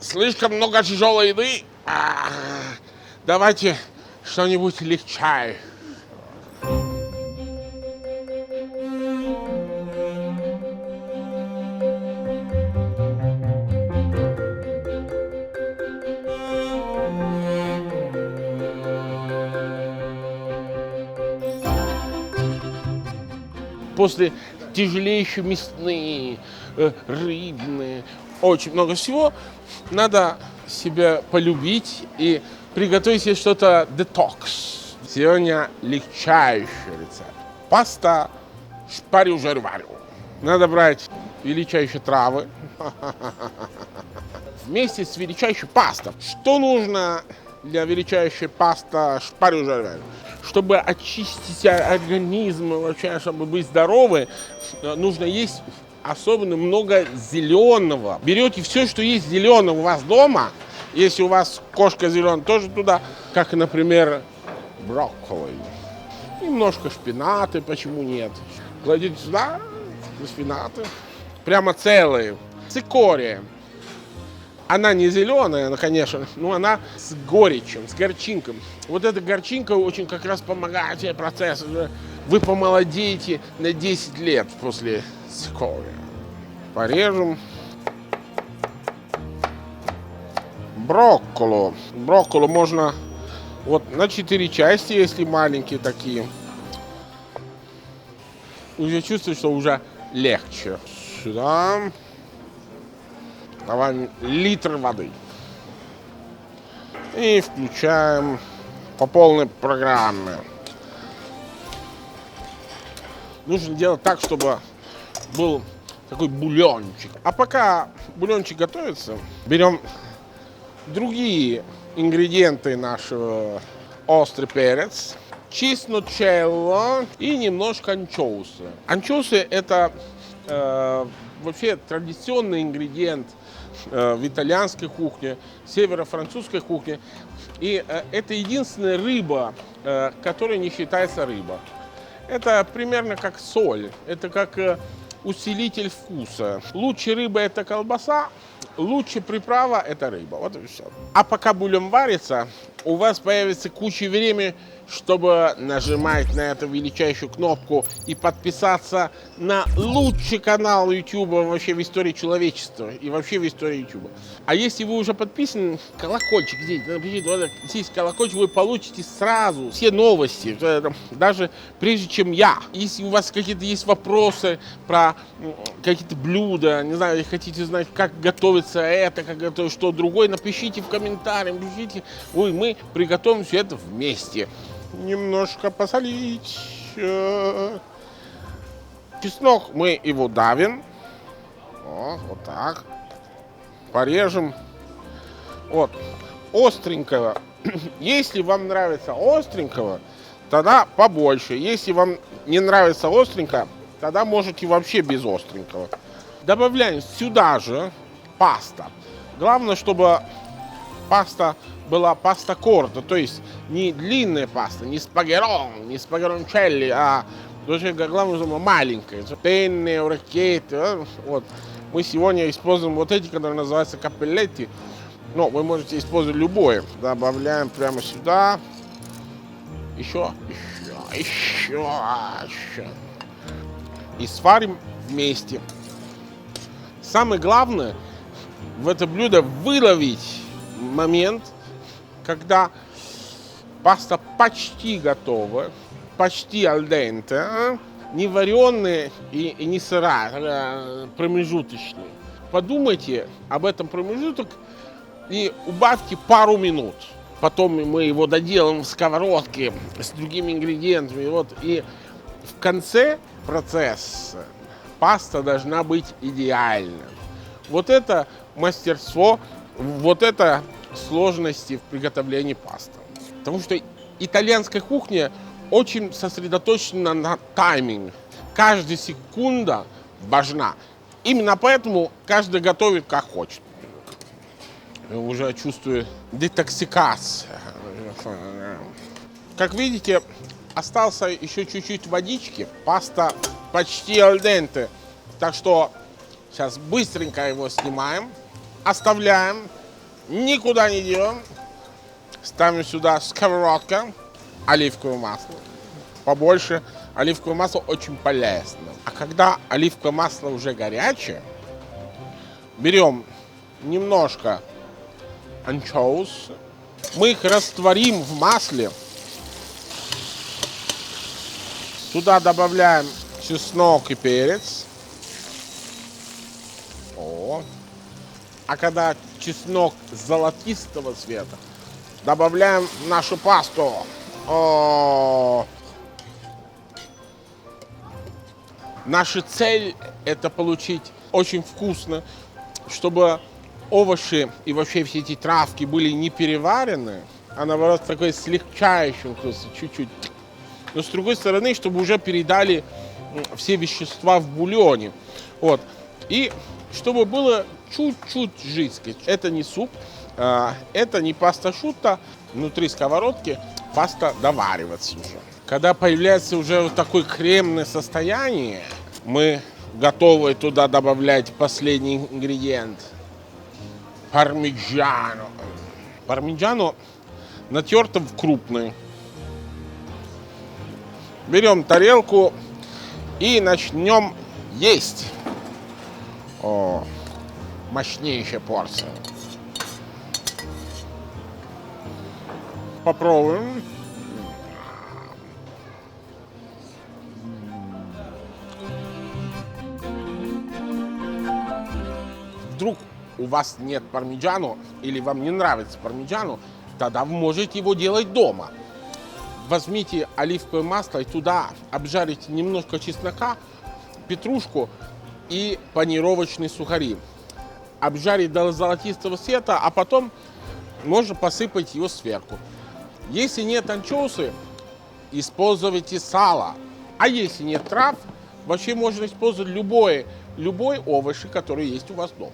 слишком много тяжелой еды. А, Давайте что-нибудь легче. После тяжелейшие мясные, э, рыбные, очень много всего, надо себя полюбить и приготовить себе что-то детокс. Сегодня легчайший рецепт. Паста шпарю жарварю. Надо брать величайшие травы вместе с величайшей пастой. Что нужно для величайшей пасты шпарю жарварю? Чтобы очистить организм, вообще, чтобы быть здоровы, э, нужно есть особенно много зеленого. Берете все, что есть зеленого у вас дома, если у вас кошка зеленая, тоже туда, как, например, брокколи. Немножко шпинаты, почему нет. Кладите сюда шпинаты, прямо целые. Цикория. Она не зеленая, она, конечно, но она с горечью, с горчинком. Вот эта горчинка очень как раз помогает тебе процессу. Вы помолодеете на 10 лет после цикория. Порежем. Брокколу. Брокколу можно вот на 4 части, если маленькие такие. Уже чувствую, что уже легче. Сюда. Давай литр воды. И включаем по полной программе. Нужно делать так, чтобы был такой бульончик. А пока бульончик готовится, берем другие ингредиенты нашего острый перец, чесночелло и немножко анчоусы. Анчоусы это э, вообще традиционный ингредиент в итальянской кухне, северо-французской кухне. И э, это единственная рыба, э, которая не считается рыба. Это примерно как соль, это как э, усилитель вкуса. Лучше рыба это колбаса, лучше приправа это рыба. Вот и все. А пока бульон варится, у вас появится куча времени, чтобы нажимать на эту величайшую кнопку и подписаться на лучший канал YouTube вообще в истории человечества и вообще в истории YouTube. А если вы уже подписаны, колокольчик здесь, напишите, вот здесь колокольчик, вы получите сразу все новости, даже прежде чем я. Если у вас какие-то есть вопросы про какие-то блюда, не знаю, хотите знать, как готовится это, как готовить что другое, напишите в комментариях, напишите, ой, мы приготовим все это вместе немножко посолить. Чеснок мы его давим. О, вот так. Порежем. Вот. Остренького. Если вам нравится остренького, тогда побольше. Если вам не нравится остренько, тогда можете вообще без остренького. Добавляем сюда же паста. Главное, чтобы паста была паста корта, то есть не длинная паста, не спагерон, не спагерончелли, а тоже, главное, маленькая. Пенны, оркеты. Вот. Мы сегодня используем вот эти, которые называются капеллетти. Но вы можете использовать любое. Добавляем прямо сюда. Еще, еще, еще, еще. И сварим вместе. Самое главное в это блюдо выловить момент, когда паста почти готова, почти альденте, а? не вареные и, и не сырая, а промежуточные. Подумайте об этом промежуток и убавьте пару минут. Потом мы его доделаем в сковородке с другими ингредиентами. Вот, и в конце процесса паста должна быть идеальна. Вот это мастерство, вот это сложности в приготовлении пасты. Потому что итальянская кухня очень сосредоточена на тайминг. Каждая секунда важна. Именно поэтому каждый готовит как хочет. Я уже чувствую детоксикацию. Как видите, остался еще чуть-чуть водички. Паста почти альденте. Так что сейчас быстренько его снимаем, оставляем никуда не делаем. Ставим сюда сковородка, оливковое масло. Побольше. Оливковое масло очень полезно. А когда оливковое масло уже горячее, берем немножко анчоус. Мы их растворим в масле. Туда добавляем чеснок и перец. А когда чеснок золотистого цвета, добавляем нашу пасту. О. Наша цель это получить очень вкусно, чтобы овощи и вообще все эти травки были не переварены, а наоборот такой слегчающим вкусом, чуть-чуть. Но с другой стороны, чтобы уже передали все вещества в бульоне. Вот. И чтобы было чуть-чуть жидкость. Это не суп, а, это не паста шута. Внутри сковородки паста доваривается уже. Когда появляется уже вот такое кремное состояние, мы готовы туда добавлять последний ингредиент. Пармиджано. Пармиджано натерто в крупный. Берем тарелку и начнем есть. О, мощнейшая порция. Попробуем. Вдруг у вас нет пармиджану или вам не нравится пармиджану, тогда вы можете его делать дома. Возьмите оливковое масло и туда обжарите немножко чеснока, петрушку и панировочные сухари. Обжарить до золотистого цвета, а потом можно посыпать его сверху. Если нет анчоусы, используйте сало. А если нет трав, вообще можно использовать любой, любой овощи, который есть у вас дома.